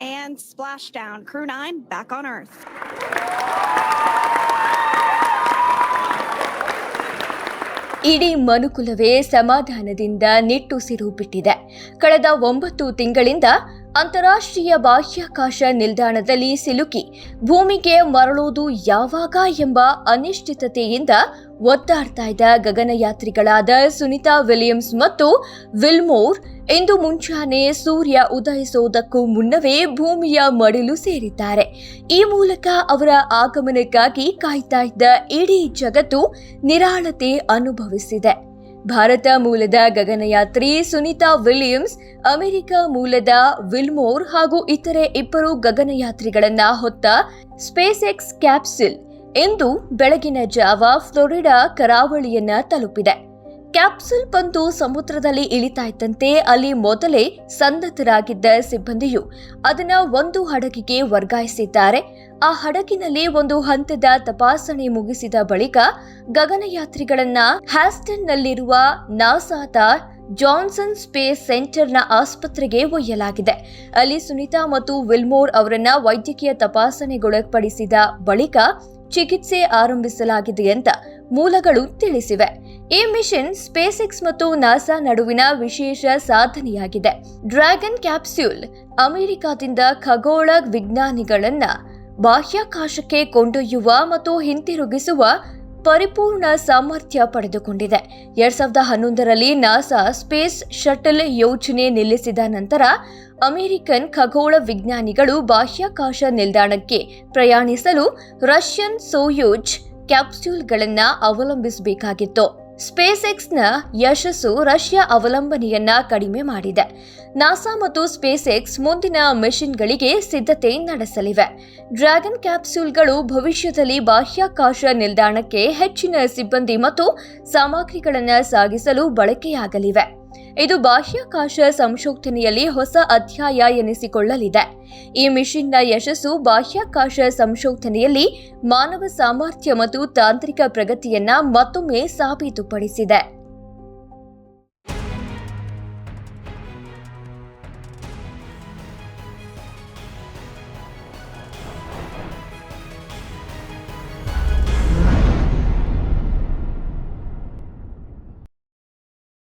and splashdown. Crew 9 back on Earth. ಇಡೀ ಮನುಕುಲವೇ ಸಮಾಧಾನದಿಂದ ನಿಟ್ಟುಸಿರು ಬಿಟ್ಟಿದೆ ಕಳೆದ ಒಂಬತ್ತು ತಿಂಗಳಿಂದ ಅಂತಾರಾಷ್ಟ್ರೀಯ ಬಾಹ್ಯಾಕಾಶ ನಿಲ್ದಾಣದಲ್ಲಿ ಸಿಲುಕಿ ಭೂಮಿಗೆ ಮರಳುವುದು ಯಾವಾಗ ಎಂಬ ಅನಿಶ್ಚಿತತೆಯಿಂದ ಒದ್ದಾಡ್ತಾ ಇದ್ದ ಗಗನಯಾತ್ರಿಗಳಾದ ಸುನಿತಾ ವಿಲಿಯಮ್ಸ್ ಮತ್ತು ವಿಲ್ಮೋರ್ ಇಂದು ಮುಂಚಾನೆ ಸೂರ್ಯ ಉದಯಿಸೋದಕ್ಕೂ ಮುನ್ನವೇ ಭೂಮಿಯ ಮಡಿಲು ಸೇರಿದ್ದಾರೆ. ಈ ಮೂಲಕ ಅವರ ಆಗಮನಕ್ಕಾಗಿ ಕಾಯ್ತಾ ಇದ್ದ ಇಡೀ ಜಗತ್ತು ನಿರಾಳತೆ ಅನುಭವಿಸಿದೆ. ಭಾರತ ಮೂಲದ ಗಗನಯಾತ್ರಿ ಸುನಿತಾ ವಿಲಿಯಮ್ಸ್, ಅಮೆರಿಕ ಮೂಲದ ವಿಲ್ಮೋರ್ ಹಾಗೂ ಇತರೆ ಇಬ್ಬರು ಗಗನಯಾತ್ರಿಗಳನ್ನ ಹೊತ್ತ ಸ್ಪೇಸ್ ಎಕ್ಸ್ ಕ್ಯಾಪ್ಸಿಲ್ ಇಂದು ಬೆಳಗಿನ ಜಾವ ಫ್ಲೋರಿಡಾ ಕರಾವಳಿಯನ್ನ ತಲುಪಿದೆ. ಕ್ಯಾಪ್ಸುಲ್ ಬಂದು ಸಮುದ್ರದಲ್ಲಿ ಇಳಿತಾ ಇದ್ದಂತೆ ಅಲ್ಲಿ ಮೊದಲೇ ಸನ್ನದ್ಧರಾಗಿದ್ದ ಸಿಬ್ಬಂದಿಯು ಅದನ್ನ ಒಂದು ಹಡಗಿಗೆ ವರ್ಗಾಯಿಸಿದ್ದಾರೆ. ಆ ಹಡಗಿನಲ್ಲಿ ಒಂದು ಹಂತದ ತಪಾಸಣೆ ಮುಗಿಸಿದ ಬಳಿಕ ಗಗನಯಾತ್ರಿಗಳನ್ನ ಹ್ಯಾಸ್ಟನ್ನಲ್ಲಿರುವ ನಾಸಾದ ಜಾನ್ಸನ್ ಸ್ಪೇಸ್ ಸೆಂಟರ್ನ ಆಸ್ಪತ್ರೆಗೆ ಒಯ್ಯಲಾಗಿದೆ. ಅಲ್ಲಿ ಸುನಿತಾ ಮತ್ತು ವಿಲ್ಮೋರ್ ಅವರನ್ನ ವೈದ್ಯಕೀಯ ತಪಾಸಣೆಗೊಳಪಡಿಸಿದ ಬಳಿಕ ಚಿಕಿತ್ಸೆ ಆರಂಭಿಸಲಾಗಿದೆ ಅಂತ ಮೂಲಗಳು ತಿಳಿಸಿವೆ. ಈ ಮಿಷನ್ ಸ್ಪೇಸ್ ಎಕ್ಸ್ ಮತ್ತು ನಾಸಾ ನಡುವಿನ ವಿಶೇಷ ಸಾಧನೆಯಾಗಿದೆ. ಡ್ರ್ಯಾಗನ್ ಕ್ಯಾಪ್ಸ್ಯೂಲ್ ಅಮೆರಿಕಾದಿಂದ ಖಗೋಳ ವಿಜ್ಞಾನಿಗಳನ್ನ ಬಾಹ್ಯಾಕಾಶಕ್ಕೆ ಕೊಂಡೊಯ್ಯುವ ಮತ್ತು ಹಿಂತಿರುಗಿಸುವ ಪರಿಪೂರ್ಣ ಸಾಮರ್ಥ್ಯ ಪಡೆದುಕೊಂಡಿದೆ. ಎರಡ್ ಸಾವಿರದ ಹನ್ನೊಂದರಲ್ಲಿ ನಾಸಾ ಸ್ಪೇಸ್ ಶಟಲ್ ಯೋಜನೆ ನಿಲ್ಲಿಸಿದ ನಂತರ ಅಮೆರಿಕನ್ ಖಗೋಳ ವಿಜ್ಞಾನಿಗಳು ಬಾಹ್ಯಾಕಾಶ ನಿಲ್ದಾಣಕ್ಕೆ ಪ್ರಯಾಣಿಸಲು ರಷ್ಯನ್ ಸೋಯೋಜ್ ಕ್ಯಾಪ್ಸ್ಯೂಲ್ಗಳನ್ನ ಅವಲಂಬಿಸಬೇಕಾಗಿತ್ತು. ಸ್ಪೇಸ್ ಎಕ್ಸ್ನ ಯಶಸ್ಸು ರಷ್ಯಾ ಅವಲಂಬನೆಯನ್ನ ಕಡಿಮೆ ಮಾಡಿದೆ. ನಾಸಾ ಮತ್ತು ಸ್ಪೇಸ್ ಎಕ್ಸ್ ಮುಂದಿನ ಮೆಷಿನ್ಗಳಿಗೆ ಸಿದ್ಧತೆ ನಡೆಸಲಿವೆ. ಡ್ರ್ಯಾಗನ್ ಕ್ಯಾಪ್ಸ್ಯೂಲ್ಗಳು ಭವಿಷ್ಯದಲ್ಲಿ ಬಾಹ್ಯಾಕಾಶ ನಿಲ್ದಾಣಕ್ಕೆ ಹೆಚ್ಚಿನ ಸಿಬ್ಬಂದಿ ಮತ್ತು ಸಾಮಗ್ರಿಗಳನ್ನು ಸಾಗಿಸಲು ಬಳಕೆಯಾಗಲಿವೆ. ಇದು ಬಾಹ್ಯಾಕಾಶ ಸಂಶೋಧನೆಯಲ್ಲಿ ಹೊಸ ಅಧ್ಯಾಯ ಎನಿಸಿಕೊಳ್ಳಲಿದೆ. ಈ ಮಿಷನ್ನ ಯಶಸ್ಸು ಬಾಹ್ಯಾಕಾಶ ಸಂಶೋಧನೆಯಲ್ಲಿ ಮಾನವ ಸಾಮರ್ಥ್ಯ ಮತ್ತು ತಾಂತ್ರಿಕ ಪ್ರಗತಿಯನ್ನ ಮತ್ತೊಮ್ಮೆ ಸಾಬೀತುಪಡಿಸಿದೆ.